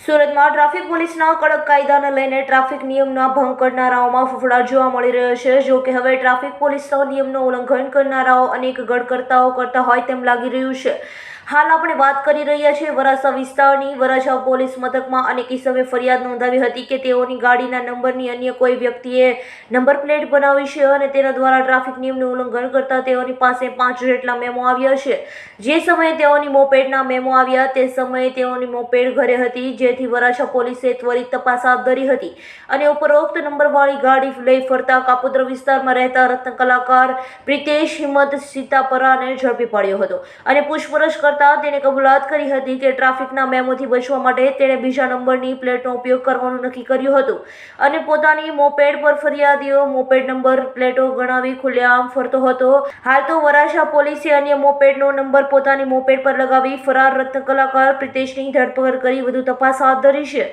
સુરતમાં ટ્રાફિક પોલીસના કડક કાયદાને લઈને ટ્રાફિક નિયમના ભંગ કરનારાઓમાં ફફડાટ જોવા મળી રહ્યો છે. જો કે હવે ટ્રાફિક પોલીસના નિયમનું ઉલ્લંઘન કરનારાઓ અનેક ગડકર્તાઓ કરતા હોય તેમ લાગી રહ્યું છે. હાલ આપણે વાત કરી રહ્યા છીએ વરાછા વિસ્તારની. વરાછા પોલીસ મથકમાં અનેક ઇસમે ફરિયાદ નોંધાવી હતી કે તેઓની ગાડીના નંબરની અન્ય કોઈ વ્યક્તિએ નંબર પ્લેટ બનાવી છે અને તેના દ્વારા ટ્રાફિક નિયમનું ઉલ્લંઘન કરતા તેઓની પાસે પાંચ જેટલા મેમો આવ્યા છે. જે સમયે તેઓની મોપેડના મેમો આવ્યા, તે સમયે તેઓની મોપેડ ઘરે હતી, જેથી વરાછા પોલીસે ત્વરિત તપાસ હાથ ધરી હતી. અને ઉપરોક્ત નંબરવાળી ગાડી લઈ ફરતા કાપોદ્ર વિસ્તારમાં રહેતા રત્ન કલાકાર પ્રિતેશ હિંમત સીતાપરાને ઝડપી પાડ્યો હતો અને પૂછપરછ કરતા તેણે કબૂલાત કરી હતી કે ટ્રાફિકના મેમોથી બચવા માટે તેણે બીજા નંબરની પ્લેટનો ઉપયોગ કરવાનું નક્કી કર્યું હતું. અને પોતાની મોપેડ પર ફરિયાદીઓ મોપેડ નંબર પ્લેટો ગણાવી ખુલ્લેઆમ ફરતો હતો. હાલ તો વરાછા પોલીસે અન્ય મોપેડનો નંબર પોતાની મોપેડ પર લગાવી ફરાર રત્ન કલાકાર પ્રિતેશની ધરપકડ કરી વધુ તપાસ હાથ ધરી છે.